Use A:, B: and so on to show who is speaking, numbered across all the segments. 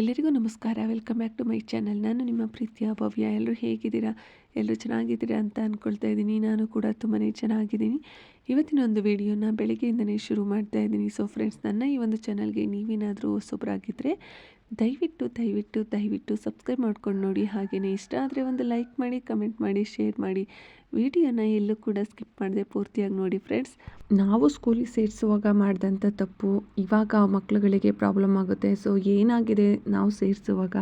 A: ಎಲ್ಲರಿಗೂ ನಮಸ್ಕಾರ. Welcome back to my channel ನಾನು ನಿಮ್ಮ ಪ್ರೀತಿಯ ಭವ್ಯ. ಎಲ್ಲರೂ ಹೇಗಿದ್ದೀರಾ? ಎಲ್ಲರೂ ಚೆನ್ನಾಗಿದ್ದೀರಾ ಅಂತ ಅಂದ್ಕೊಳ್ತಾ ಇದ್ದೀನಿ. ನಾನು ಕೂಡ ತುಂಬಾ ಚೆನ್ನಾಗಿದ್ದೀನಿ. ಇವತ್ತಿನ ಒಂದು ವಿಡಿಯೋನ ಬೆಳಗ್ಗೆಯಿಂದನೇ ಶುರು ಮಾಡ್ತಾ ಇದ್ದೀನಿ. ಸೊ ಫ್ರೆಂಡ್ಸ್ ನನ್ನ ಈ ಒಂದು ಚಾನಲ್ಗೆ ನೀವೇನಾದರೂ ಹೊಸೊಬ್ಬರಾಗಿದ್ದರೆ ದಯವಿಟ್ಟು ದಯವಿಟ್ಟು ದಯವಿಟ್ಟು ಸಬ್ಸ್ಕ್ರೈಬ್ ಮಾಡ್ಕೊಂಡು ನೋಡಿ. ಹಾಗೆಯೇ ಇಷ್ಟ ಆದರೆ ಒಂದು ಲೈಕ್ ಮಾಡಿ ಕಮೆಂಟ್ ಮಾಡಿ ಶೇರ್ ಮಾಡಿ. ವಿಡಿಯೋನ ಎಲ್ಲೂ ಕೂಡ ಸ್ಕಿಪ್ ಮಾಡದೆ ಪೂರ್ತಿಯಾಗಿ ನೋಡಿ ಫ್ರೆಂಡ್ಸ್. ನಾವು ಸ್ಕೂಲಿಗೆ ಸೇರಿಸುವಾಗ ಮಾಡಿದಂಥ ತಪ್ಪು ಇವಾಗ ಮಕ್ಕಳುಗಳಿಗೆ ಪ್ರಾಬ್ಲಮ್ ಆಗುತ್ತೆ. ಸೊ, ಏನಾಗಿದೆ ನಾವು ಸೇರಿಸುವಾಗ?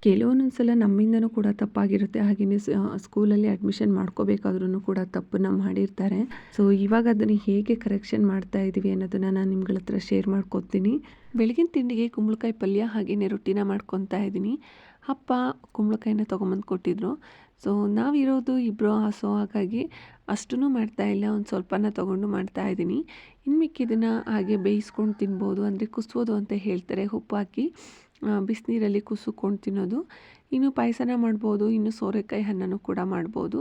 A: ಕೆಲವೊಂದೊಂದು ಸಲ ನಮ್ಮಿಂದನೂ ಕೂಡ ತಪ್ಪಾಗಿರುತ್ತೆ. ಹಾಗೆಯೇ ಸ್ಕೂಲಲ್ಲಿ ಅಡ್ಮಿಷನ್ ಮಾಡ್ಕೋಬೇಕಾದ್ರೂ ಕೂಡ ತಪ್ಪನ್ನ ಮಾಡಿರ್ತಾರೆ. ಸೊ, ಇವಾಗ ಅದನ್ನು ಹೇಗೆ ಕರೆಕ್ಷನ್ ಮಾಡ್ತಾ ಇದ್ದೀವಿ ಅನ್ನೋದನ್ನು ನಾನು ನಿಮ್ಗಳ ಹತ್ರ ಶೇರ್ ಮಾಡ್ಕೊತೀನಿ. ಬೆಳಗಿನ ತಿಂಡಿಗೆ ಕುಂಬಳಕಾಯಿ ಪಲ್ಯ ಹಾಗೆಯೇ ರೊಟ್ಟಿನ ಮಾಡ್ಕೊತಾ ಇದ್ದೀನಿ. ಅಪ್ಪ ಕುಂಬಳಕಾಯಿನ ತೊಗೊಂಬಂದು ಕೊಟ್ಟಿದ್ರು. ಸೊ ನಾವಿರೋದು ಇಬ್ಬರು ಸೊ, ಹಾಗಾಗಿ ಅಷ್ಟೂ ಮಾಡ್ತಾಯಿಲ್ಲ ಒಂದು ಸ್ವಲ್ಪನ ತೊಗೊಂಡು ಮಾಡ್ತಾಯಿದ್ದೀನಿ ಇನ್ನು ಮಿಕ್ಕಿದ್ದನ್ನು ಹಾಗೆ ಬೇಯಿಸ್ಕೊಂಡು ತಿನ್ಬೋದು, ಅಂದರೆ ಕುಸ್ಬೋದು ಅಂತ ಹೇಳ್ತಾರೆ, ಉಪ್ಪು ಹಾಕಿ. ಬಿಸಿನೀರಲ್ಲಿ ಕುಸುಕೊಂಡು ತಿನ್ನೋದು. ಇನ್ನು ಪಾಯಸನ ಮಾಡ್ಬೋದು, ಇನ್ನು ಸೋರೆಕಾಯಿ ಅನ್ನನೂ ಕೂಡ ಮಾಡ್ಬೋದು.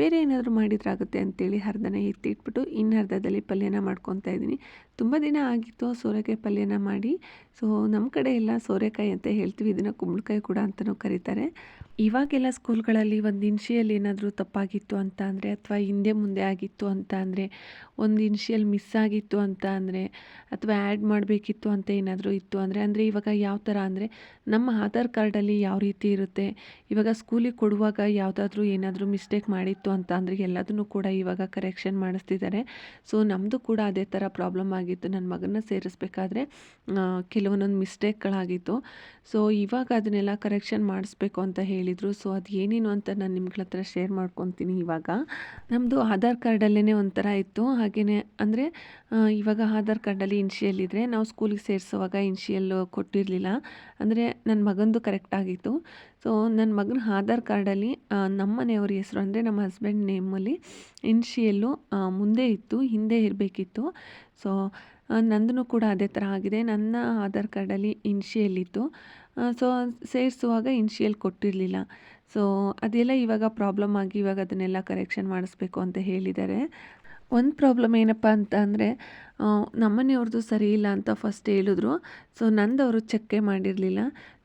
A: ಬೇರೆ ಏನಾದರೂ ಮಾಡಿದ್ರಾಗುತ್ತೆ ಅಂತೇಳಿ ಅರ್ಧನ ಎತ್ತಿಟ್ಬಿಟ್ಟು ಇನ್ನು ಅರ್ಧದಲ್ಲಿ ಪಲ್ಯನ ಮಾಡ್ಕೊತಾ ಇದ್ದೀನಿ. ತುಂಬ ದಿನ ಆಗಿತ್ತು ಸೋರೆಕಾಯಿ ಪಲ್ಯನ ಮಾಡಿ. ಸೊ ನಮ್ಮ ಕಡೆ ಎಲ್ಲ ಸೋರೆಕಾಯಿ ಅಂತ ಹೇಳ್ತೀವಿ, ಇದನ್ನು ಕುಂಬಳಕಾಯಿ ಕೂಡ ಅಂತಲೂ ಕರೀತಾರೆ. ಇವಾಗೆಲ್ಲ ಸ್ಕೂಲ್ಗಳಲ್ಲಿ ಒಂದು ಇನ್ಷಿಯಲ್ ಏನಾದರೂ ತಪ್ಪಾಗಿತ್ತು ಅಂತ ಅಂದರೆ, ಅಥವಾ ಹಿಂದೆ ಮುಂದೆ ಆಗಿತ್ತು ಅಂತ ಅಂದರೆ ಒಂದು ಇನ್ಷಿಯಲ್ ಮಿಸ್ ಆಗಿತ್ತು ಅಂತ ಅಂದರೆ ಅಥವಾ ಆ್ಯಡ್ ಮಾಡಬೇಕಿತ್ತು ಅಂತ ಏನಾದರೂ ಇತ್ತು ಅಂದರೆ ಅಂದರೆ ಇವಾಗ ಯಾವ ಥರ ಅಂದರೆ ನಮ್ಮ ಆಧಾರ್ ಕಾರ್ಡಲ್ಲಿ ಯಾವ ರೀತಿ ಇರುತ್ತೆ, ಇವಾಗ ಸ್ಕೂಲಿಗೆ ಕೊಡುವಾಗ ಯಾವುದಾದ್ರೂ ಏನಾದರೂ ಮಿಸ್ಟೇಕ್ ಮಾಡಿತ್ತು ಅಂತ ಅಂದರೆ ಎಲ್ಲದನ್ನು ಕೂಡ ಇವಾಗ ಕರೆಕ್ಷನ್ ಮಾಡಿಸ್ತಿದ್ದಾರೆ. ಸೊ ನಮ್ಮದು ಕೂಡ ಅದೇ ಥರ ಪ್ರಾಬ್ಲಮ್ ಆಗಿತ್ತು. ನನ್ನ ಮಗನ ಸೇರಿಸ್ಬೇಕಾದ್ರೆ ಕೆಲವೊಂದೊಂದು ಮಿಸ್ಟೇಕ್ಗಳಾಗಿತ್ತು. ಸೊ, ಇವಾಗ ಅದನ್ನೆಲ್ಲ ಕರೆಕ್ಷನ್ ಮಾಡಿಸ್ಬೇಕು ಅಂತ ಹೇಳಿದರು. ಸೊ, ಅದು ಏನೇನು ಅಂತ ನಾನು ನಿಮ್ಗಳ ಹತ್ರ ಶೇರ್ ಮಾಡ್ಕೊತೀನಿ ಇವಾಗ. ನಮ್ಮದು ಆಧಾರ್ ಕಾರ್ಡಲ್ಲೇ ಒಂಥರ ಇತ್ತು. ಹಾಗೆಯೇ ಅಂದರೆ ಇವಾಗ ಆಧಾರ್ ಕಾರ್ಡಲ್ಲಿ ಇನ್ಶಿಯಲ್ ಇದ್ದರೆ ನಾವು ಸ್ಕೂಲಿಗೆ ಸೇರಿಸುವಾಗ ಇನ್ಷಿಯಲ್ ಕೊಟ್ಟಿರಲಿಲ್ಲ. ಅಂದರೆ ನನ್ನ ಮಗಂದು ಕರೆಕ್ಟಾಗಿತ್ತು ಸೊ ನನ್ನ ಮಗನ ಆಧಾರ್ ಕಾರ್ಡಲ್ಲಿ ನಮ್ಮ ಮನೆಯವ್ರ ಹೆಸರು ಅಂದರೆ ನಮ್ಮ ಹಸ್ಬೆಂಡ್ ನೇಮಲ್ಲಿ ಇನ್ಶಿಯಲ್ಲು ಮುಂದೆ ಇತ್ತು, ಹಿಂದೆ ಇರಬೇಕಿತ್ತು. ಸೊ ನಂದೂ ಕೂಡ ಅದೇ ಥರ ಆಗಿದೆ. ನನ್ನ ಆಧಾರ್ ಕಾರ್ಡಲ್ಲಿ ಇನ್ಶಿಯಲ್ ಇತ್ತು. ಸೊ ಸೇರಿಸುವಾಗ ಇನ್ಶಿಯಲ್ ಕೊಟ್ಟಿರಲಿಲ್ಲ. ಸೊ ಅದೆಲ್ಲ ಇವಾಗ ಪ್ರಾಬ್ಲಮ್ ಆಗಿ ಇವಾಗ ಅದನ್ನೆಲ್ಲ ಕರೆಕ್ಷನ್ ಮಾಡಿಸ್ಬೇಕು ಅಂತ ಹೇಳಿದ್ದಾರೆ. ಒಂದು ಪ್ರಾಬ್ಲಮ್ ಏನಪ್ಪ ಅಂತ ಅಂದರೆ ನಮ್ಮನೆಯವ್ರದ್ದು ಸರಿ ಇಲ್ಲ ಅಂತ ಫಸ್ಟ್ ಹೇಳಿದ್ರು. ಸೊ ನಂದು ಅವರು ಚೆಕ್ಕೆ ಮಾಡಿರಲಿಲ್ಲ.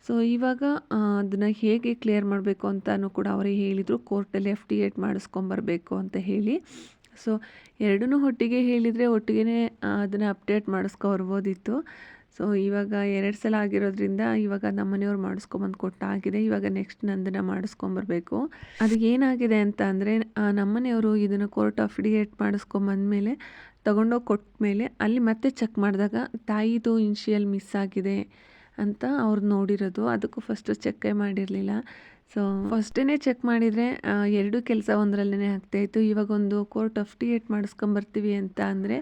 A: ಸೊ ಇವಾಗ ಅದನ್ನು ಹೇಗೆ ಕ್ಲಿಯರ್ ಮಾಡಬೇಕು ಅಂತಲೂ ಕೂಡ ಅವರೇ ಹೇಳಿದರು. ಕೋರ್ಟಲ್ಲಿ ಎಫ್ ಡಿ ಏಟ್ ಮಾಡಿಸ್ಕೊಂಬರ್ಬೇಕು ಅಂತ ಹೇಳಿ. ಸೊ ಎರಡೂ ಒಟ್ಟಿಗೆ ಹೇಳಿದರೆ ಒಟ್ಟಿಗೆ ಅದನ್ನು ಅಪ್ಡೇಟ್ ಮಾಡಿಸ್ಕೊಬರ್ಬೋದಿತ್ತು ಸೊ ಇವಾಗ ಎರಡು ಸಲ ಆಗಿರೋದ್ರಿಂದ ಇವಾಗ ನಮ್ಮ ಮನೆಯವ್ರು ಮಾಡಿಸ್ಕೊಂಬಂದು ಕೊಟ್ಟಾಗಿದೆ. ಇವಾಗ ನೆಕ್ಸ್ಟ್ ನಂದನ್ನು ಮಾಡಿಸ್ಕೊಂಬರ್ಬೇಕು. ಅದು ಏನಾಗಿದೆ ಅಂತ ಅಂದರೆ ನಮ್ಮ ಮನೆಯವರು ಇದನ್ನು ಕೋರ್ಟ್ ಆಫ್ ಡಿಯೇಟ್ ಮಾಡಿಸ್ಕೊಂಬಂದಮೇಲೆ ತಗೊಂಡೋಗಿ ಕೊಟ್ಟ ಮೇಲೆ ಅಲ್ಲಿ ಮತ್ತೆ ಚೆಕ್ ಮಾಡಿದಾಗ ತಾಯಿದು ಇನ್ಶಿಯಲ್ ಮಿಸ್ ಆಗಿದೆ ಅಂತ ಅವ್ರು ನೋಡಿರೋದು. ಅದಕ್ಕೂ ಫಸ್ಟು ಚೆಕ್ಕೇ ಮಾಡಿರಲಿಲ್ಲ. ಸೊ ಫಸ್ಟೇ ಚೆಕ್ ಮಾಡಿದರೆ ಎರಡು ಕೆಲಸ ಒಂದರಲ್ಲೇ ಆಗ್ತಾಯಿತ್ತು ಇವಾಗ ಒಂದು ಕೋರ್ಟ್ ಅಫ್ಟಿಯೇಟ್ ಮಾಡಿಸ್ಕೊಂಬರ್ತೀವಿ ಅಂತ ಅಂದರೆ,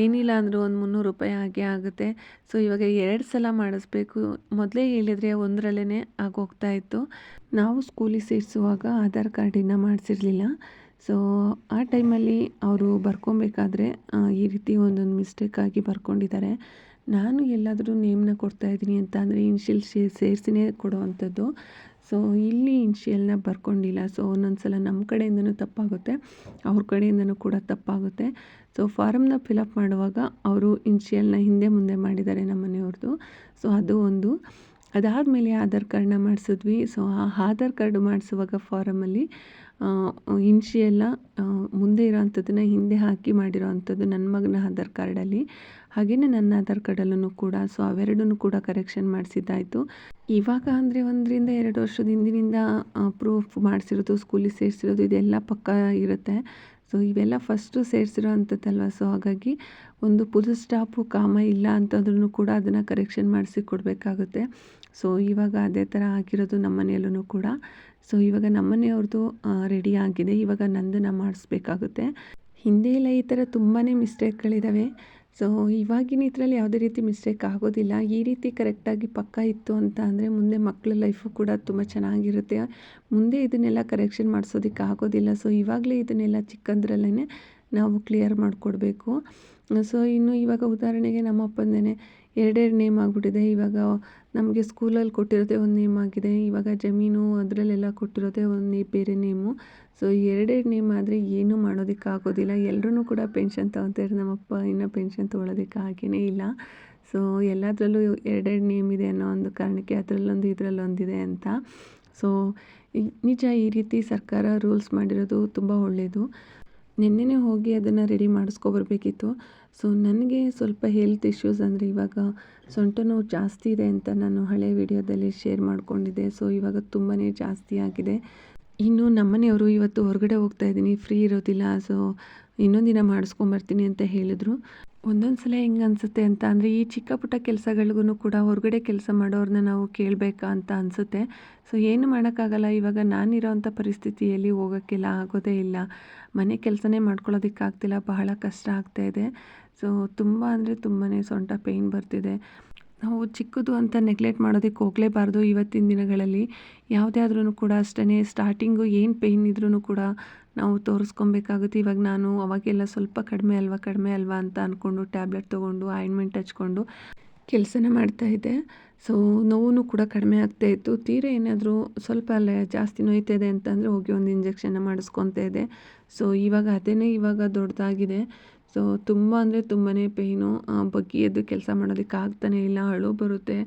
A: ಏನಿಲ್ಲ ಅಂದರೂ ಒಂದು ಮುನ್ನೂರು ರೂಪಾಯಿ ಹಾಗೆ ಆಗುತ್ತೆ. ಸೊ ಇವಾಗ ಎರಡು ಸಲ ಮಾಡಿಸ್ಬೇಕು. ಮೊದಲೇ ಹೇಳಿದರೆ ಒಂದರಲ್ಲೇ ಆಗೋಗ್ತಾ ಇತ್ತು. ನಾವು ಸ್ಕೂಲಿಗೆ ಸೇರಿಸುವಾಗ ಆಧಾರ್ ಕಾರ್ಡಿನ ಮಾಡಿಸಿರಲಿಲ್ಲ. ಸೊ ಆ ಟೈಮಲ್ಲಿ ಅವರು ಬರ್ಕೊಬೇಕಾದ್ರೆ ಈ ರೀತಿ ಒಂದೊಂದು ಮಿಸ್ಟೇಕ್ ಆಗಿ ಬರ್ಕೊಂಡಿದ್ದಾರೆ. ನಾನು ಎಲ್ಲಾದರೂ ನೇಮ್ನ ಕೊಡ್ತಾಯಿದ್ದೀನಿ ಅಂತ ಅಂದರೆ ಇನ್ಷಿಯಲ್ ಸೇರಿಸಿನೇ ಕೊಡೋವಂಥದ್ದು ಸೊ, ಇಲ್ಲಿ ಇನ್ಷಿಯಲ್ನ ಬರ್ಕೊಂಡಿಲ್ಲ. ಸೊ ಒಂದೊಂದು ಸಲ ನಮ್ಮ ಕಡೆಯಿಂದನೂ ತಪ್ಪಾಗುತ್ತೆ. ಅವ್ರ ಕಡೆಯಿಂದನೂ ಕೂಡ ತಪ್ಪಾಗುತ್ತೆ. ಸೊ ಫಾರಮ್ನ ಫಿಲಪ್ ಮಾಡುವಾಗ ಅವರು ಇನ್ಷಿಯಲ್ನ ಹಿಂದೆ ಮುಂದೆ ಮಾಡಿದ್ದಾರೆ ನಮ್ಮ ಮನೆಯವ್ರದ್ದು ಸೊ, ಅದು ಒಂದು. ಅದಾದಮೇಲೆ ಆಧಾರ್ ಕಾರ್ಡ್ನ ಮಾಡಿಸಿದ್ವಿ. ಸೊ, ಆ ಆಧಾರ್ ಕಾರ್ಡ್ ಮಾಡಿಸುವಾಗ ಫಾರಮಲ್ಲಿ ಇನ್ಷಿಯಲ್ನ ಮುಂದೆ ಇರುವಂತದ್ದನ್ನ ಹಿಂದೆ ಹಾಕಿ ಮಾಡಿರೋ ಅಂಥದ್ದು ನನ್ನ ಮಗನ ಆಧಾರ್ ಕಾರ್ಡಲ್ಲಿ. ಹಾಗೆಯೇ ನನ್ನ ಆಧಾರ್ ಕಾರ್ಡಲ್ಲೂ ಕೂಡ ಸೊ ಅವೆರಡನ್ನೂ ಕೂಡ ಕರೆಕ್ಷನ್ ಮಾಡಿಸಿದ್ದಾಯಿತು. ಇವಾಗ ಅಂದರೆ ಒಂದರಿಂದ ಎರಡು ವರ್ಷದ ಹಿಂದಿನಿಂದ ಪ್ರೂಫ್ ಮಾಡಿಸಿರೋದು ಸ್ಕೂಲಿಗೆ ಸೇರಿಸಿರೋದು, ಇದೆಲ್ಲ ಪಕ್ಕ ಇರುತ್ತೆ. ಸೊ ಇವೆಲ್ಲ ಫಸ್ಟು ಸೇರಿಸಿರೋ ಅಂಥದ್ದಲ್ವ? ಸೊ ಹಾಗಾಗಿ ಒಂದು ಪುದು ಸ್ಟಾಪು ಕಾಮ ಇಲ್ಲ ಅಂತಂದ್ರೂ ಕೂಡ ಅದನ್ನು ಕರೆಕ್ಷನ್ ಮಾಡಿಸಿ ಕೊಡಬೇಕಾಗುತ್ತೆ. ಸೊ ಇವಾಗ ಅದೇ ಥರ ಆಗಿರೋದು ನಮ್ಮ ಮನೆಯಲ್ಲೂ ಕೂಡ. ಸೊ ಇವಾಗ ನಮ್ಮ ಮನೆಯವ್ರದ್ದು ರೆಡಿ ಆಗಿದೆ. ಇವಾಗ ನಂದನ್ನು ಮಾಡಿಸ್ಬೇಕಾಗುತ್ತೆ. ಹಿಂದೆ ಎಲ್ಲ ಈ ಥರ ತುಂಬಾ ಮಿಸ್ಟೇಕ್ಗಳಿದ್ದಾವೆ ಸೊ ಇವಾಗಿನ ಇದರಲ್ಲಿ ಯಾವುದೇ ರೀತಿ ಮಿಸ್ಟೇಕ್ ಆಗೋದಿಲ್ಲ. ಈ ರೀತಿ ಕರೆಕ್ಟಾಗಿ ಪಕ್ಕ ಇತ್ತು ಅಂತ ಅಂದರೆ ಮುಂದೆ ಮಕ್ಕಳ ಲೈಫು ಕೂಡ ತುಂಬ ಚೆನ್ನಾಗಿರುತ್ತೆ. ಮುಂದೆ ಇದನ್ನೆಲ್ಲ ಕರೆಕ್ಷನ್ ಮಾಡಿಸೋದಕ್ಕೆ ಆಗೋದಿಲ್ಲ. ಸೊ ಇವಾಗಲೇ ಇದನ್ನೆಲ್ಲ ಚಿಕ್ಕಂದ್ರಲ್ಲೇ ನಾವು ಕ್ಲಿಯರ್ ಮಾಡಿಕೊಡ್ಬೇಕು. ಸೊ ಇನ್ನು ಇವಾಗ ಉದಾಹರಣೆಗೆ ನಮ್ಮ ಅಪ್ಪಂದೇ ಎರಡೆರಡು ನೇಮ್ ಆಗಿಬಿಟ್ಟಿದೆ. ಇವಾಗ ನಮಗೆ ಸ್ಕೂಲಲ್ಲಿ ಕೊಟ್ಟಿರೋದೇ ಒಂದು ನೇಮ್ ಆಗಿದೆ. ಇವಾಗ ಜಮೀನು ಅದರಲ್ಲೆಲ್ಲ ಕೊಟ್ಟಿರೋದೇ ಒಂದು ಬೇರೆ ನೇಮು. ಸೊ ಎರಡೆರಡು ನೇಮ್ ಆದರೆ ಏನೂ ಮಾಡೋದಕ್ಕೆ ಆಗೋದಿಲ್ಲ. ಎಲ್ಲರೂ ಕೂಡ ಪೆನ್ಷನ್ ತೊಗೊತಾರೆ. ನಮ್ಮಪ್ಪ ಇನ್ನೂ ಪೆನ್ಷನ್ ತೊಗೊಳೋದಕ್ಕೆ ಹಾಗೇ ಇಲ್ಲ. ಸೊ, ಎಲ್ಲದರಲ್ಲೂ ಎರಡೆರಡು ನೇಮ್ ಇದೆ ಅನ್ನೋ ಒಂದು ಕಾರಣಕ್ಕೆ ಅದರಲ್ಲೊಂದು ಇದರಲ್ಲೊಂದಿದೆ ಅಂತ. ಸೊ ನಿಜ ಈ ರೀತಿ ಸರ್ಕಾರ ರೂಲ್ಸ್ ಮಾಡಿರೋದು ತುಂಬ ಒಳ್ಳೆಯದು ನಿನ್ನೆನೇ ಹೋಗಿ ಅದನ್ನು ರೆಡಿ ಮಾಡಿಸ್ಕೊಬರ್ಬೇಕಿತ್ತು ಸೊ ನನಗೆ ಸ್ವಲ್ಪ ಹೆಲ್ತ್ ಇಶ್ಯೂಸ್ ಅಂದರೆ ಇವಾಗ ಸೊಂಟ ನೋವು ಜಾಸ್ತಿ ಇದೆ ಅಂತ ನಾನು ಹಳೆ ವಿಡಿಯೋದಲ್ಲಿ ಶೇರ್ ಮಾಡ್ಕೊಂಡಿದ್ದೆ. ಸೊ ಇವಾಗ ತುಂಬಾ ಜಾಸ್ತಿ ಆಗಿದೆ. ಇನ್ನು ನಮ್ಮನೆಯವರು ಇವತ್ತು ಹೊರಗಡೆ ಹೋಗ್ತಾ ಇದ್ದೀನಿ. ಫ್ರೀ ಇರೋದಿಲ್ಲ. ಸೊ ಇನ್ನೊಂದು ದಿನ ಮಾಡಿಸ್ಕೊಂಬರ್ತೀನಿ ಅಂತ ಹೇಳಿದ್ರು. ಒಂದೊಂದು ಸಲ ಹೆಂಗೆ ಅನಿಸುತ್ತೆ ಅಂತ ಅಂದರೆ ಈ ಚಿಕ್ಕ ಪುಟ್ಟ ಕೆಲಸಗಳಿಗೂ ಕೂಡ ಹೊರಗಡೆ ಕೆಲಸ ಮಾಡೋರನ್ನ ನಾವು ಕೇಳಬೇಕಾ ಅಂತ ಅನಿಸುತ್ತೆ. ಸೊ ಏನು ಮಾಡೋಕ್ಕಾಗಲ್ಲ. ಇವಾಗ ನಾನಿರೋವಂಥ ಪರಿಸ್ಥಿತಿಯಲ್ಲಿ ಹೋಗೋಕ್ಕೆಲ್ಲ ಆಗೋದೇ ಇಲ್ಲ. ಮನೆ ಕೆಲಸನೇ ಮಾಡ್ಕೊಳ್ಳೋದಕ್ಕಾಗ್ತಿಲ್ಲ. ಬಹಳ ಕಷ್ಟ ಆಗ್ತಾ ಇದೆ. ಸೊ ತುಂಬ ಅಂದರೆ ತುಂಬಾ ಸೊಂಟ ಪೇಯ್ನ್ ಬರ್ತಿದೆ. ನಾವು ಚಿಕ್ಕದು ಅಂತ ನೆಗ್ಲೆಕ್ಟ್ ಮಾಡೋದಕ್ಕೆ ಹೋಗಲೇಬಾರ್ದು. ಇವತ್ತಿನ ದಿನಗಳಲ್ಲಿ ಯಾವುದೇ ಆದ್ರೂ ಕೂಡ ಅಷ್ಟೇ ಸ್ಟಾರ್ಟಿಂಗು ಏನು ಪೇಯ್ನ್ ಇದ್ರೂ ಕೂಡ ನಾವು ತೋರಿಸ್ಕೊಬೇಕಾಗುತ್ತೆ. ಇವಾಗ ನಾನು ಅವಾಗೆಲ್ಲ ಸ್ವಲ್ಪ ಕಡಿಮೆ ಅಲ್ವಾ ಕಡಿಮೆ ಅಲ್ವಾ ಅಂತ ಅಂದ್ಕೊಂಡು ಟ್ಯಾಬ್ಲೆಟ್ ತೊಗೊಂಡು, ಆಯಿಂಟ್ಮೆಂಟ್ ಹಚ್ಕೊಂಡು ಕೆಲಸನ ಮಾಡ್ತಾಯಿದ್ದೆ ಸೊ ನೋವು ಕೂಡ ಕಡಿಮೆ ಆಗ್ತಾ ಇತ್ತು. ತೀರ ಏನಾದರೂ ಸ್ವಲ್ಪ ಅಲ್ಲೇ ಜಾಸ್ತಿ ನೋಯ್ತಾಯಿದೆ ಅಂತಂದರೆ ಹೋಗಿ ಒಂದು ಇಂಜೆಕ್ಷನ್ನ ಮಾಡಿಸ್ಕೊತಾ ಇದ್ದೆ. ಸೊ ಇವಾಗ ಅದೇ ಇವಾಗ ದೊಡ್ಡದಾಗಿದೆ. ಸೊ ತುಂಬ ಅಂದರೆ ತುಂಬಾ ಪೇಯ್ನು ಬಗ್ಗಿ ಎದ್ದು ಕೆಲಸ ಮಾಡೋದಕ್ಕೆ ಆಗ್ತಾನೇ ಇಲ್ಲ, ಅಳು ಬರುತ್ತೆ.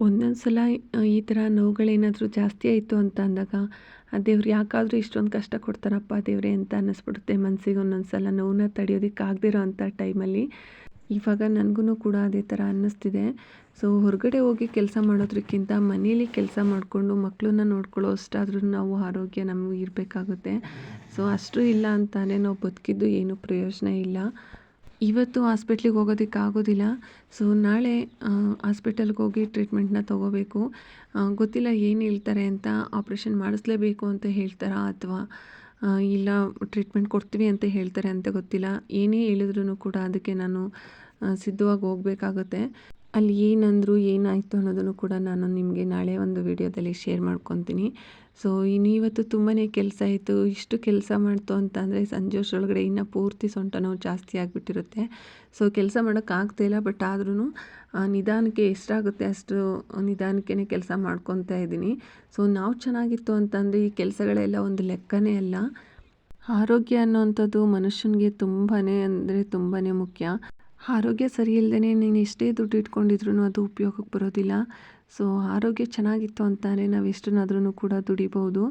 A: ಒಂದೊಂದು ಸಲ ಈ ಥರ ನೋವುಗಳೇನಾದರೂ ಜಾಸ್ತಿ ಆಯಿತು ಅಂತ ಅಂದಾಗ, ಆ, ದೇವ್ರು ಯಾಕಾದರೂ ಇಷ್ಟೊಂದು ಕಷ್ಟ ಕೊಡ್ತಾರಪ್ಪ ದೇವ್ರೆ ಅಂತ ಅನ್ನಿಸ್ಬಿಡುತ್ತೆ ಮನಸ್ಸಿಗೆ ಒಂದೊಂದು ಸಲ ನೋವನ್ನ ತಡೆಯೋದಕ್ಕೆ ಆಗದಿರೋ ಅಂಥ ಟೈಮಲ್ಲಿ. ಇವಾಗ ನನಗೂ ಕೂಡ ಅದೇ ಥರ ಅನ್ನಿಸ್ತಿದೆ. ಸೊ, ಹೊರಗಡೆ ಹೋಗಿ ಕೆಲಸ ಮಾಡೋದಕ್ಕಿಂತ ಮನೇಲಿ ಕೆಲಸ ಮಾಡಿಕೊಂಡು ಮಕ್ಕಳನ್ನ ನೋಡ್ಕೊಳ್ಳೋ ಅಷ್ಟಾದ್ರೂ ನಾವು ಆರೋಗ್ಯ ನಮಗೆ ಇರಬೇಕಾಗುತ್ತೆ. ಸೊ, ಅಷ್ಟು ಇಲ್ಲ ಅಂತಾನೆ ನಾವು ಬದುಕಿದ್ದು ಏನೂ ಪ್ರಯೋಜನ ಇಲ್ಲ. ಇವತ್ತು ಹಾಸ್ಪಿಟ್ಲಿಗೆ ಹೋಗೋದಕ್ಕೆ ಆಗೋದಿಲ್ಲ. ಸೊ ನಾಳೆ ಹಾಸ್ಪಿಟಲ್ಗೆ ಹೋಗಿ ಟ್ರೀಟ್ಮೆಂಟ್ನ ತೊಗೋಬೇಕು. ಗೊತ್ತಿಲ್ಲ ಏನು ಹೇಳ್ತಾರೆ ಅಂತ ಆಪ್ರೇಷನ್ ಮಾಡಿಸ್ಲೇಬೇಕು ಅಂತ ಹೇಳ್ತಾರಾ ಅಥವಾ ಇಲ್ಲ ಟ್ರೀಟ್ಮೆಂಟ್ ಕೊಡ್ತೀವಿ ಅಂತ ಹೇಳ್ತಾರೆ ಅಂತ ಗೊತ್ತಿಲ್ಲ. ಏನೇ ಹೇಳಿದ್ರೂ ಕೂಡ ಅದಕ್ಕೆ ನಾನು ಸಿದ್ಧವಾಗಿ ಹೋಗಬೇಕಾಗುತ್ತೆ. ಅಲ್ಲಿ ಏನಂದರು ಏನಾಯಿತು ಅನ್ನೋದನ್ನು ಕೂಡ ನಾನು ನಿಮಗೆ ನಾಳೆ ಒಂದು ವಿಡಿಯೋದಲ್ಲಿ ಶೇರ್ ಮಾಡ್ಕೊತೀನಿ. ಸೊ ಇನ್ನು ಇವತ್ತು ತುಂಬಾ ಕೆಲಸ ಇತ್ತು ಇಷ್ಟು ಕೆಲಸ ಮಾಡ್ತು ಅಂತ ಅಂದರೆ ಸಂಜೆ ಅಷ್ಟರೊಳಗಡೆ ಇನ್ನೂ ಪೂರ್ತಿ ಸೊಂಟ ನೋವು ಜಾಸ್ತಿ ಆಗಿಬಿಟ್ಟಿರುತ್ತೆ. ಸೊ ಕೆಲಸ ಮಾಡೋಕ್ಕಾಗ್ತಾಯಿಲ್ಲ ಬಟ್ ಆದ್ರೂ ನಿಧಾನಕ್ಕೆ ಎಷ್ಟಾಗುತ್ತೆ ಅಷ್ಟು ನಿಧಾನಕ್ಕೆ ಕೆಲಸ ಮಾಡ್ಕೊತಾ ಇದ್ದೀನಿ. ಸೊ ನಾವು ಚೆನ್ನಾಗಿತ್ತು ಅಂತಂದರೆ ಈ ಕೆಲಸಗಳೆಲ್ಲ ಒಂದು ಲೆಕ್ಕನೇ ಅಲ್ಲ. ಆರೋಗ್ಯ ಅನ್ನೋವಂಥದ್ದು ಮನುಷ್ಯನಿಗೆ ತುಂಬಾ ಅಂದರೆ ತುಂಬಾ ಮುಖ್ಯ. ಆರೋಗ್ಯ ಸರಿ ಇಲ್ಲದೇ ನೀನು ಎಷ್ಟೇ ದುಡ್ಡು ಇಟ್ಕೊಂಡಿದ್ರು ಅದು ಉಪಯೋಗಕ್ಕೆ ಬರೋದಿಲ್ಲ. ಸೊ ಆರೋಗ್ಯ ಚೆನ್ನಾಗಿತ್ತು ಅಂತಾನೆ ನಾವು ಎಷ್ಟನ್ನಾದ್ರೂ ಕೂಡ ದುಡಿಬೋದು.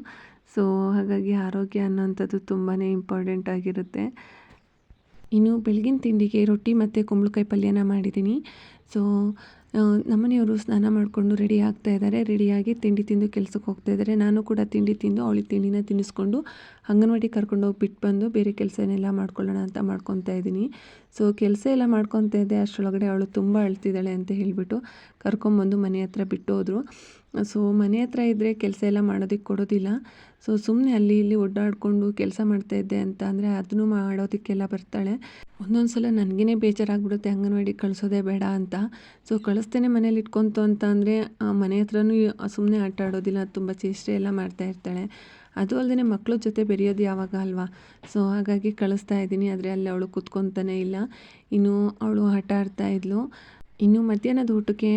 A: ಸೊ ಹಾಗಾಗಿ ಆರೋಗ್ಯ ಅನ್ನೋಂಥದ್ದು ತುಂಬಾ ಇಂಪಾರ್ಟೆಂಟ್ ಆಗಿರುತ್ತೆ. ಇನ್ನು ಬೆಳಗಿನ ತಿಂಡಿಗೆ ರೊಟ್ಟಿ ಮತ್ತು ಕುಂಬಳಕಾಯಿ ಪಲ್ಯನ ಮಾಡಿದ್ದೀನಿ ಸೊ ನಮ್ಮನೆಯವರು ಸ್ನಾನ ಮಾಡಿಕೊಂಡು ರೆಡಿ ಆಗ್ತಾ ಇದ್ದಾರೆ. ರೆಡಿಯಾಗಿ ತಿಂಡಿ ತಿಂದು ಕೆಲ್ಸಕ್ಕೆ ಹೋಗ್ತಾ ಇದ್ದಾರೆ. ನಾನು ಕೂಡ ತಿಂಡಿ ತಿಂದು ಅವಳಿಗೆ ತಿಂಡಿನ ತಿನ್ನಿಸ್ಕೊಂಡು ಅಂಗನವಾಡಿ ಕರ್ಕೊಂಡೋಗಿ ಬಿಟ್ಟು ಬಂದು ಬೇರೆ ಕೆಲಸನೆಲ್ಲ ಮಾಡ್ಕೊಳ್ಳೋಣ ಅಂತ ಮಾಡ್ಕೊತಾ ಇದ್ದೀನಿ. ಸೊ ಕೆಲಸ ಎಲ್ಲ ಮಾಡ್ಕೊತಾ ಇದ್ದೆ. ಅಷ್ಟರೊಳಗಡೆ ಅವಳು ತುಂಬ ಅಳ್ತಿದ್ದಾಳೆ ಅಂತ ಹೇಳಿಬಿಟ್ಟು ಕರ್ಕೊಂಬಂದು ಮನೆ ಹತ್ರ ಬಿಟ್ಟು ಹೋದರು ಸೊ ಮನೆ ಹತ್ರ ಇದ್ದರೆ ಕೆಲಸ ಎಲ್ಲ ಮಾಡೋದಕ್ಕೆ ಕೊಡೋದಿಲ್ಲ. ಸೊ ಸುಮ್ಮನೆ ಅಲ್ಲಿ ಇಲ್ಲಿ ಓಡಾಡಿಕೊಂಡು ಕೆಲಸ ಮಾಡ್ತಾ ಇದ್ದೆ ಅಂತ ಅಂದರೆ ಅದನ್ನು ಮಾಡೋದಕ್ಕೆಲ್ಲ ಬರ್ತಾಳೆ. ಒಂದೊಂದು ಸಲ ನನಗೇ ಬೇಜಾರಾಗ್ಬಿಡುತ್ತೆ, ಅಂಗನವಾಡಿ ಕಳಿಸೋದೇ ಬೇಡ ಅಂತ. ಸೊ ಕಳಿಸ್ತೇನೆ ಮನೇಲಿ ಇಟ್ಕೊತು ಅಂತ ಅಂದರೆ ಮನೆ ಹತ್ರನೂ ಸುಮ್ಮನೆ ಆಟ ಆಡೋದಿಲ್ಲ, ತುಂಬ ಚೇಷ್ಟೆ ಎಲ್ಲ ಮಾಡ್ತಾ ಇರ್ತಾಳೆ. ಅದು ಅಲ್ಲದೆ ಮಕ್ಕಳ ಜೊತೆ ಬೆರೆಯೋದು ಯಾವಾಗ ಅಲ್ವಾ? ಸೊ ಹಾಗಾಗಿ ಕಳಿಸ್ತಾ ಇದ್ದೀನಿ, ಆದರೆ ಅಲ್ಲಿ ಅವಳು ಕೂತ್ಕೊತಾನೆ ಇಲ್ಲ. ಇನ್ನು ಅವಳು ಆಟ ಆಡ್ತಾ ಇದ್ಲು. ಇನ್ನು ಮಧ್ಯಾಹ್ನದ ಊಟಕ್ಕೆ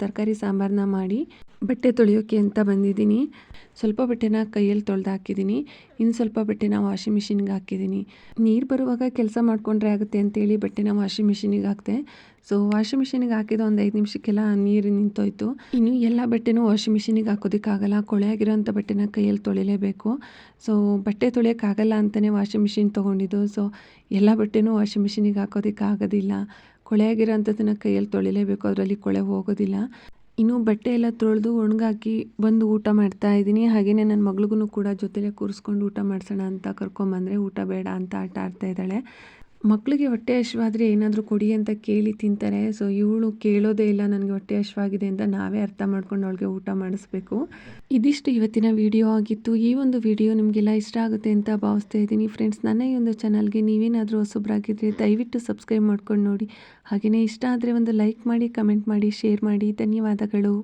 A: ತರಕಾರಿ ಸಾಂಬಾರನ್ನ ಮಾಡಿ ಬಟ್ಟೆ ತೊಳೆಯೋಕ್ಕೆ ಅಂತ ಬಂದಿದ್ದೀನಿ. ಸ್ವಲ್ಪ ಬಟ್ಟೆನ ಕೈಯಲ್ಲಿ ತೊಳೆದು ಹಾಕಿದ್ದೀನಿ. ಇನ್ನು ಸ್ವಲ್ಪ ಬಟ್ಟೆನ ವಾಷಿಂಗ್ ಮಿಷಿನ್ಗೆ ಹಾಕಿದ್ದೀನಿ. ನೀರು ಬರುವಾಗ ಕೆಲಸ ಮಾಡಿಕೊಂಡ್ರೆ ಆಗುತ್ತೆ ಅಂತೇಳಿ ಬಟ್ಟೆನ ವಾಷಿಂಗ್ ಮಿಷಿನಿಗೆ ಹಾಕಿದೆ. ಸೊ, ವಾಷಿಂಗ್ ಮಿಷಿನಿಗೆ ಹಾಕಿದ ಒಂದು ಐದು ನಿಮಿಷಕ್ಕೆಲ್ಲ ನೀರು ನಿಂತೋಯ್ತು. ಇನ್ನು ಎಲ್ಲ ಬಟ್ಟೆನೂ ವಾಷಿಂಗ್ ಮಿಷಿನಿಗೆ ಹಾಕೋದಕ್ಕಾಗಲ್ಲ. ಕೊಳೆ ಆಗಿರೋಂಥ ಬಟ್ಟೆನ ಕೈಯಲ್ಲಿ ತೊಳಿಲೇಬೇಕು. ಸೊ, ಬಟ್ಟೆ ತೊಳೆಯೋಕ್ಕಾಗಲ್ಲ ಅಂತಲೇ ವಾಷಿಂಗ್ ಮಿಷಿನ್ ತೊಗೊಂಡಿದ್ದು. ಸೊ, ಎಲ್ಲ ಬಟ್ಟೆನೂ ವಾಷಿಂಗ್ ಮಿಷಿನಿಗೆ ಹಾಕೋದಕ್ಕಾಗೋದಿಲ್ಲ. ಕೊಳೆ ಆಗಿರೋಂಥದ್ದನ್ನು ಕೈಯಲ್ಲಿ ತೊಳಿಲೇಬೇಕು. ಅದರಲ್ಲಿ ಕೊಳೆ ಹೋಗೋದಿಲ್ಲ. ಇನ್ನು ಬಟ್ಟೆ ಎಲ್ಲ ತೊಳೆದು ಒಣಗಾಕಿ ಬಂದು ಊಟ ಮಾಡ್ತಾ ಇದ್ದೀನಿ. ಹಾಗೆಯೇ ನನ್ನ ಮಗಳಿಗೂ ಕೂಡ ಜೊತೆಲೇ ಕೂರಿಸ್ಕೊಂಡು ಊಟ ಮಾಡಿಸೋಣ ಅಂತ ಕರ್ಕೊಂಬಂದರೆ ಊಟ ಬೇಡ ಅಂತ ಆಟ ಆಡ್ತಾ ಇದ್ದಾಳೆ. ಮಕ್ಕಳಿಗೆ ಹೊಟ್ಟೆ ಹಶ್ವಾದರೆ ಏನಾದರೂ ಕೊಡಿ ಅಂತ ಕೇಳಿ ತಿಂತಾರೆ. ಸೊ ಇವಳು ಕೇಳೋದೇ ಇಲ್ಲ ನನಗೆ ಹೊಟ್ಟೆ ಹಶ್ವಾಗಿದೆ ಅಂತ ನಾವೇ ಅರ್ಥ ಮಾಡ್ಕೊಂಡು ಅವಳಿಗೆ ಊಟ ಮಾಡಿಸ್ಬೇಕು. ಇದಿಷ್ಟು ಇವತ್ತಿನ ವಿಡಿಯೋ ಆಗಿತ್ತು. ಈ ಒಂದು ವಿಡಿಯೋ ನಿಮಗೆಲ್ಲ ಇಷ್ಟ ಆಗುತ್ತೆ ಅಂತ ಭಾವಿಸ್ತಾ ಇದ್ದೀನಿ. ಫ್ರೆಂಡ್ಸ್ ನನ್ನ ಈ ಒಂದು ಚಾನಲ್ಗೆ ನೀವೇನಾದರೂ ಹೊಸೊಬ್ಬರಾಗಿದ್ದರೆ ದಯವಿಟ್ಟು ಸಬ್ಸ್ಕ್ರೈಬ್ ಮಾಡ್ಕೊಂಡು ನೋಡಿ. ಹಾಗೆಯೇ ಇಷ್ಟ ಆದರೆ ಒಂದು ಲೈಕ್ ಮಾಡಿ ಕಮೆಂಟ್ ಮಾಡಿ ಶೇರ್ ಮಾಡಿ. ಧನ್ಯವಾದಗಳು.